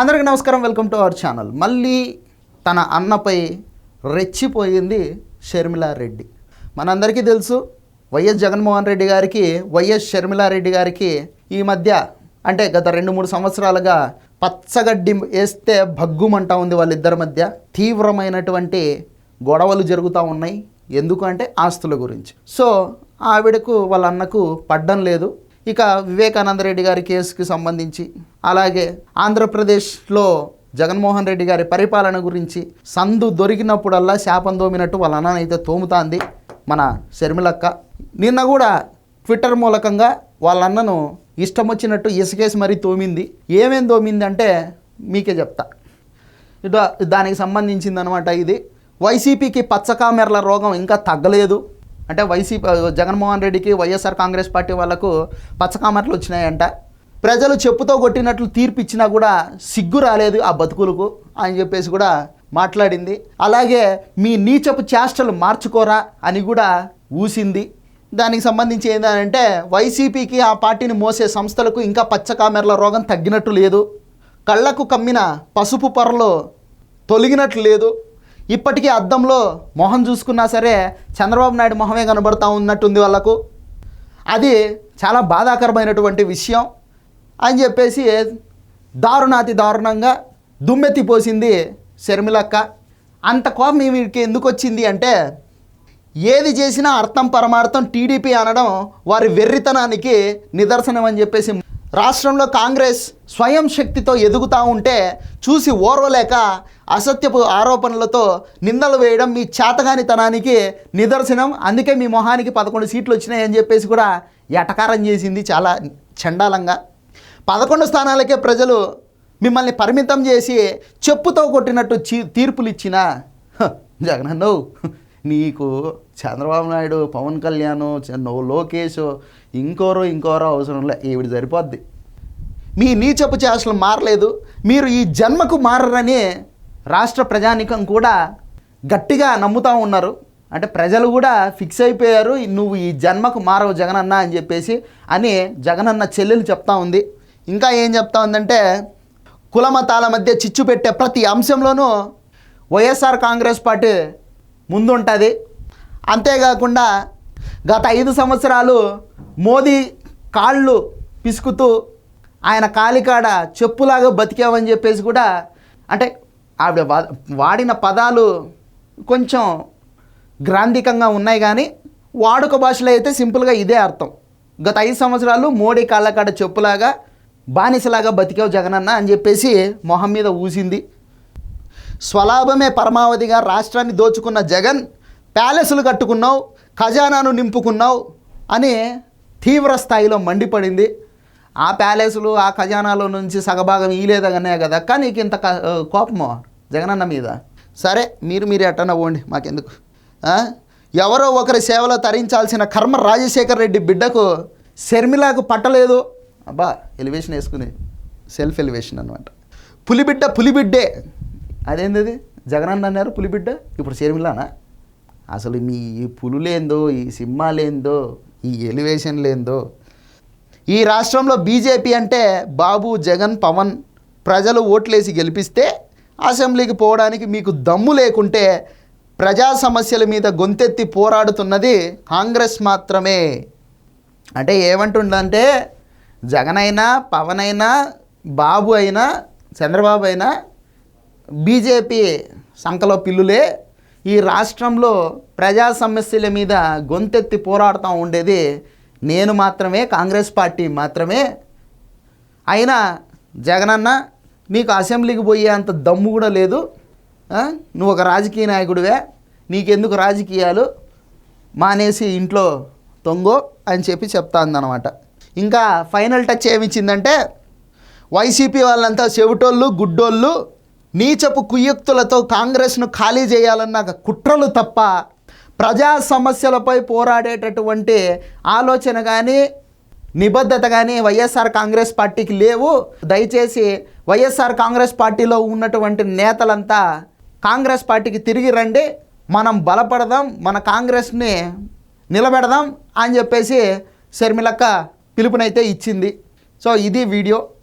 అందరికీ నమస్కారం welcome to our channel. మళ్ళీ తన అన్నపై రెచ్చిపోయింది షర్మిలారెడ్డి మనందరికీ తెలుసు వైఎస్ జగన్మోహన్ రెడ్డి గారికి వైఎస్ షర్మిలారెడ్డి గారికి ఈ మధ్య అంటే గత రెండు మూడు సంవత్సరాలుగా పచ్చగడ్డి వేస్తే భగ్గుమంటా ఉంది వాళ్ళిద్దరి మధ్య. తీవ్రమైనటువంటి గొడవలు జరుగుతూ ఉన్నాయి. ఎందుకు అంటే ఆస్తుల గురించి. సో ఆవిడకు వాళ్ళ అన్నకు పడ్డం లేదు. ఇక వివేకానంద రెడ్డి గారి కేసుకి సంబంధించి అలాగే ఆంధ్రప్రదేశ్లో జగన్మోహన్ రెడ్డి గారి పరిపాలన గురించి సందు దొరికినప్పుడల్లా శాపం దోమినట్టు వాళ్ళ అన్ననైతే తోముతాంది మన షర్మిలక్క. నిన్న కూడా ట్విట్టర్ మూలకంగా వాళ్ళ అన్నను ఇష్టం వచ్చినట్టు ఇసుకేసి మరీ తోమింది. ఏమేం తోమింది అంటే మీకే చెప్తా. ఇటు దానికి సంబంధించింది అనమాట ఇది. వైసీపీకి పచ్చకామెర్ల రోగం ఇంకా తగ్గలేదు. అంటే వైసీపీ జగన్మోహన్ రెడ్డికి వైఎస్ఆర్ కాంగ్రెస్ పార్టీ వాళ్ళకు పచ్చకామర్లు వచ్చినాయంట. ప్రజలు చెప్పుతో కొట్టినట్లు తీర్పు ఇచ్చినా కూడా సిగ్గు రాలేదు ఆ బతుకులకు అని చెప్పేసి కూడా మాట్లాడింది. అలాగే మీ నీచపు చేష్టలు మార్చుకోరా అని కూడా ఊసింది. దానికి సంబంధించి ఏంటంటే వైసీపీకి ఆ పార్టీని మోసే సంస్థలకు ఇంకా పచ్చకామెర్ల రోగం తగ్గినట్టు లేదు. కళ్ళకు కమ్మిన పసుపు పొరలు తొలగినట్లు లేదు. ఇప్పటికీ అద్దంలో మొహం చూసుకున్నా సరే చంద్రబాబు నాయుడు మొహమే కనబడతా ఉన్నట్టుంది వాళ్ళకు. అది చాలా బాధాకరమైనటువంటి విషయం. అని చెప్పేసి దారుణాతి దారుణంగా దుమ్మెత్తిపోసింది షర్మిలక్క అంత కోపం వీరికి ఎందుకు వచ్చింది అంటే ఏది చేసినా అర్థం పరమార్థం టీడీపీ అనడం వారి వెర్రితనానికి నిదర్శనం అని చెప్పేసి రాష్ట్రంలో కాంగ్రెస్ స్వయం శక్తితో ఎదుగుతూ ఉంటే చూసి ఓర్వలేక అసత్యపు ఆరోపణలతో నిందలు వేయడం మీ చేతగానితనానికి నిదర్శనం. అందుకే మీ మొహానికి పదకొండు సీట్లు వచ్చినాయని చెప్పేసి కూడా ఎటకారం చేసింది చాలా చండాలంగా. పదకొండు స్థానాలకే ప్రజలు మిమ్మల్ని పరిమితం చేసి చెప్పుతో కొట్టినట్టు చీ తీర్పులు ఇచ్చిన జగనన్నో. నీకు చంద్రబాబు నాయుడు పవన్ కళ్యాణ్ లోకేష్ ఇంకోరో ఇంకోరో అవసరం లే ఈవిడ సరిపోద్ది. మీ నీచపు చేష్టలు మారలేదు మీరు ఈ జన్మకు మారరని రాష్ట్ర ప్రజానికం కూడా గట్టిగా నమ్ముతూ ఉన్నారు. అంటే ప్రజలు కూడా ఫిక్స్ అయిపోయారు నువ్వు ఈ జన్మకు మారవు జగనన్న అని చెప్పేసి అని జగనన్న చెల్లెలు చెప్తా ఉంది. ఇంకా ఏం చెప్తా ఉందంటే కులమతాల మధ్య చిచ్చు పెట్టే ప్రతి అంశంలోనూ వైఎస్ఆర్ కాంగ్రెస్ పార్టీ ముందుంటుంది. అంతేకాకుండా గత ఐదు సంవత్సరాలు మోదీ కాళ్ళు పిసుకుతూ ఆయన కాలికాడ చెప్పులాగా బతికామని చెప్పేసి కూడా అంటే ఆవిడ వా- వాడిన పదాలు కొంచెం గ్రాంధికంగా ఉన్నాయి కానీ వాడుక భాషలో అయితే సింపుల్గా ఇదే అర్థం. గత ఐదు సంవత్సరాలు మోడీ కాళ్ళకాడ చెప్పులాగా బానిసలాగా బతికావు జగనన్న అని చెప్పేసి మొహం మీద ఊసింది. స్వలాభమే పరమావధిగా రాష్ట్రాన్ని దోచుకున్న జగన్ ప్యాలెస్లు కట్టుకున్నావు ఖజానాను నింపుకున్నావు అని తీవ్ర స్థాయిలో మండిపడింది. ఆ ప్యాలెస్లు ఆ ఖజానాలో నుంచి సగభాగం ఈలేదగానే కదా కానీ నీకు ఇంత కోపమో జగనన్న మీద? సరే మీరు మీరు ఎట్టన పోండి మాకెందుకు? ఎవరో ఒకరి సేవలో తరించాల్సిన కర్మ రాజశేఖర్ రెడ్డి బిడ్డకు శర్మిలాకు పట్టలేదు. అబ్బా ఎలివేషన్ వేసుకుని సెల్ఫ్ ఎలివేషన్ అనమాట పులిబిడ్డ పులిబిడ్డే. అదేంది జగనన్న అన్నారు పులిబిడ్డ ఇప్పుడు షర్మిలానా? అసలు మీ ఈ పులులేందో ఈ సింహాలేందో ఈ ఎలివేషన్ లేందో ఈ రాష్ట్రంలో బీజేపీ అంటే బాబు జగన్ పవన్ ప్రజలు ఓట్లేసి గెలిపిస్తే అసెంబ్లీకి పోవడానికి మీకు దమ్ము లేకుంటే ప్రజా సమస్యల మీద గొంతెత్తి పోరాడుతున్నది కాంగ్రెస్ మాత్రమే. అంటే ఏమంటుండంటే జగన్ అయినా పవన్ అయినా బాబు అయినా చంద్రబాబు అయినా బీజేపీ సంఖలో పిల్లులే. ఈ రాష్ట్రంలో ప్రజా సమస్యల మీద గొంతెత్తి పోరాడుతూ ఉండేది నేను మాత్రమే కాంగ్రెస్ పార్టీ మాత్రమే. అయినా జగనన్న నీకు అసెంబ్లీకి పోయే అంత దమ్ము కూడా లేదు. నువ్వు ఒక రాజకీయ నాయకుడివే. నీకెందుకు రాజకీయాలు? మానేసి ఇంట్లో తొంగో అని చెప్పి చెప్తాందనమాట ఇంకా ఫైనల్ టచ్ ఏమిచ్చిందంటే వైసీపీ వాళ్ళంతా చెవిటోళ్ళు గుడ్డోళ్ళు నీచపు కుయుక్తులతో కాంగ్రెస్ను ఖాళీ చేయాలన్న కుట్రలు తప్ప ప్రజా సమస్యలపై పోరాడేటటువంటి ఆలోచన కానీ నిబద్ధత కానీ వైఎస్ఆర్ కాంగ్రెస్ పార్టీకి లేవు. దయచేసి వైఎస్ఆర్ కాంగ్రెస్ పార్టీలో ఉన్నటువంటి నేతలంతా కాంగ్రెస్ పార్టీకి తిరిగి రండి. మనం బలపడదాం మన కాంగ్రెస్ని నిలబెడదాం అని చెప్పేసి షర్మిలక్క పిలుపునైతే ఇచ్చింది. సో ఇది వీడియో.